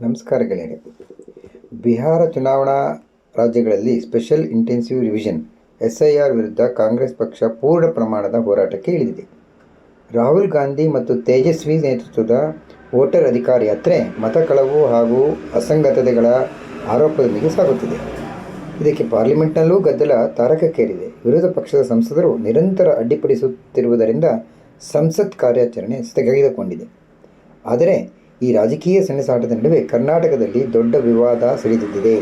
ನಮಸ್ಕಾರ ಗೆಳೆಯರೆ. ಬಿಹಾರ ಚುನಾವಣಾ ರಾಜ್ಯಗಳಲ್ಲಿ special intensive revision S R ವಿರುದ್ಧ ಕಾಂಗ್ರೆಸ್ ಪಕ್ಷ ಪೂರ್ಣ ಪ್ರಮಾಣದ ಹೋರಾಟಕ್ಕೆ ಇಳಿದಿದೆ. ರಾಹುಲ್ ಗಾಂಧಿ ಮತ್ತು ತೇಜಸ್ವಿ ನೇತೃತ್ವದ ವೋಟರ್ ಅಧಿಕಾರ ಯಾತ್ರೆ ಮತ ಕಳವು ಹಾಗೂ ಅಸಂಗತತೆಗಳ ಆರೋಪದೊಂದಿಗೆ ಸಾಗುತ್ತಿದೆ. ಇದಕ್ಕೆ ಪಾರ್ಲಿಮೆಂಟ್ನಲ್ಲೂ ಗದ್ದಲ ತಾರಕಕ್ಕೇರಿದೆ. ವಿರೋಧ ಪಕ್ಷದ ಸಂಸದರು ನಿರಂತರ ಅಡ್ಡಿಪಡಿಸುತ್ತಿರುವುದರಿಂದ ಸಂಸತ್ ಕಾರ್ಯಾಚರಣೆ ಸ್ಥಗಿತಗೊಂಡಿದೆ. ಆದರೆ ಈ ರಾಜಕೀಯ ಸೆಣಸಾಟದ ನಡುವೆ ಕರ್ನಾಟಕದಲ್ಲಿ ದೊಡ್ಡ ವಿವಾದ ಸಿಡಿದಿದ್ದಿದೆ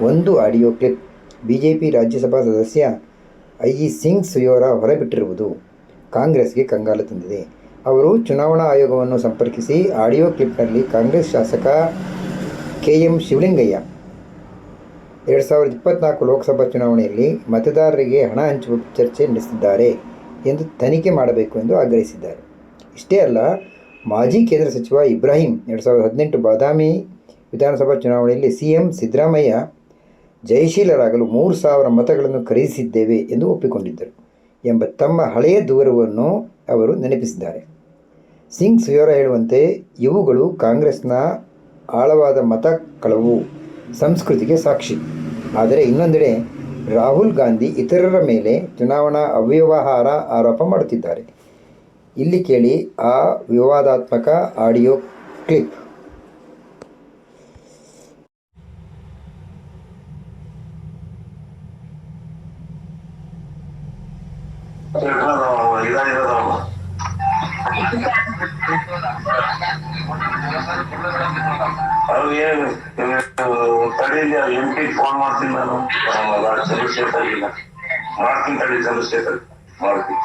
ಒಂದು ಆಡಿಯೋ ಕ್ಲಿಪ್ ಬಿಜೆಪಿ ರಾಜ್ಯಸಭಾ ಸದಸ್ಯ ಐ ಇ ಸಿಂಗ್ ಸುಯೋರ ಹೊರಬಿಟ್ಟಿರುವುದು ಕಾಂಗ್ರೆಸ್ಗೆ ಕಂಗಾಲು ತಂದಿದೆ. ಅವರು ಚುನಾವಣಾ ಆಯೋಗವನ್ನು ಸಂಪರ್ಕಿಸಿ ಆಡಿಯೋ ಕ್ಲಿಪ್ನಲ್ಲಿ ಕಾಂಗ್ರೆಸ್ ಶಾಸಕ ಕೆ ಎಂ ಶಿವಲಿಂಗಯ್ಯ ಎರಡು ಸಾವಿರದ ಇಪ್ಪತ್ನಾಲ್ಕು ಲೋಕಸಭಾ ಚುನಾವಣೆಯಲ್ಲಿ ಮತದಾರರಿಗೆ ಹಣ ಹಂಚುವ ಚರ್ಚೆ ನಡೆಸಿದ್ದಾರೆ ಎಂದು ತನಿಖೆ ಮಾಡಬೇಕು ಎಂದು ಆಗ್ರಹಿಸಿದ್ದಾರೆ. ಇಷ್ಟೇ ಅಲ್ಲ ಮಾಜಿ ಕೇಂದ್ರ ಸಚಿವ ಇಬ್ರಾಹಿಂ ಎರಡು ಸಾವಿರದ ಹದಿನೆಂಟು ಬಾದಾಮಿ ವಿಧಾನಸಭಾ ಚುನಾವಣೆಯಲ್ಲಿ ಸಿ ಎಂ ಸಿದ್ದರಾಮಯ್ಯ ಜಯಶೀಲರಾಗಲು ಮೂರು ಸಾವಿರ ಮತಗಳನ್ನು ಖರೀದಿಸಿದ್ದೇವೆ ಎಂದು ಒಪ್ಪಿಕೊಂಡಿದ್ದರು ಎಂಬ ತಮ್ಮ ಹಳೆಯ ದೂರವನ್ನು ಅವರು ನೆನಪಿಸಿದ್ದಾರೆ. ಸಿಂಗ್ ಸುಯೋರ ಹೇಳುವಂತೆ, ಇವುಗಳು ಕಾಂಗ್ರೆಸ್ನ ಆಳವಾದ ಮತ ಕಳವು ಸಂಸ್ಕೃತಿಗೆ ಸಾಕ್ಷಿ. ಆದರೆ ಇನ್ನೊಂದೆಡೆ ರಾಹುಲ್ ಗಾಂಧಿ ಇತರರ ಮೇಲೆ ಚುನಾವಣಾ ಅವ್ಯವಹಾರ ಆರೋಪ ಮಾಡುತ್ತಿದ್ದಾರೆ. ಇಲ್ಲಿ ಕೇಳಿ ಆ ವಿವಾದಾತ್ಮಕ ಆಡಿಯೋ ಕ್ಲಿಪ್. ತಡೆಯಲ್ಲಿ ಎಂ ಪಿ ಫೋನ್ ಮಾಡ್ತೀನಿ ನಾನು ಸಮಸ್ಯೆ ಇಲ್ಲ ಮಾಡ್ತೀನಿ ತಡಿ ಚಂದ್ರಶೇಖರ್ ಮಾಡ್ತೀನಿ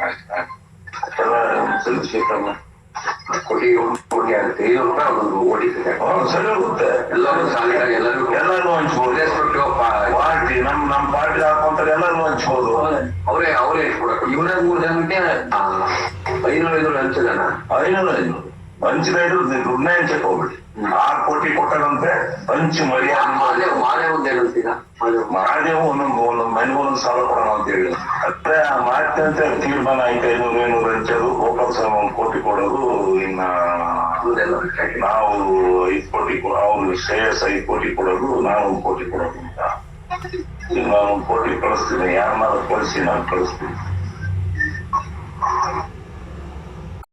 ಎಲ್ಲ ಚಂದ್ರಶೇಖರ್ ಕೊಡಿ ಕೊಡಿ ಆಗುತ್ತೆ. ಒಂದು ಸರಿ ಹೋಗುತ್ತೆ. ಎಲ್ಲರೂ ಎಲ್ಲರೂ ಎಲ್ಲರೂ ಹಂಚ್ಬೋದು. ದೇಶಬಿಟ್ಟು ಪಾರ್ಟಿ ನಮ್ ನಮ್ ಪಾರ್ಟಿ ಹಾಕೊಂತಾರೆ ಎಲ್ಲರೂ ಹಂಚ್ಬೋದು. ಅವರೇ ಅವರೇ ಕೊಡಬೇಕು ಇವರೇ ಮೂರು ಜನಕ್ಕೆ ಐನೂರು ಐನೂರು ಹಂಚದನ? ಐನೂರು ಐನೂರು. ಹಂಚಿದ ಇದ್ರು ದುಡ್ಡನ್ನೇ ಹಂಚಕ್ ಹೋಗ್ಬಿಡಿ. ಆರು ಕೋಟಿ ಕೊಟ್ಟರಂತೆ ಹಂಚಿ ಮರ್ಯಾದೆ ಮಾಲೆ ಒಂದು. ಮಾದೇವು ಒಂದೊಂದು ಒಂದೊಂದು ಮನೆ ಒಂದೊಂದು ಸಾಲ ಕೊಡೋಣ ಅಂತ ಹೇಳಿ ಅದೇ ಆ ಮಾತೆ ಅಂತ ತೀರ್ಮಾನ ಆಯ್ತು ಐನೂರು ಐನೂರು ಹಂಚೋದು ಗೋಪಾಲ್ ಸ್ವಾಮಿ ಒಂದು ಕೋಟಿ ಕೊಡೋದು ಇನ್ನ. ನಾವು ಐದು ಕೋಟಿ ಅವ್ರು ಶ್ರೇಯಸ್ ಐದು ಕೋಟಿ ಕೊಡೋದು ನಾನು ಒಂದು ಕೋಟಿ ಕೊಡೋದು ಅಂತ ನಾನು ಒಂದು ಕೋಟಿ ಕಳಿಸ್ತೀನಿ ಯಾರನ್ನಾರು ಕಳಿಸಿ ನಾನು ಕಳಿಸ್ತೀನಿ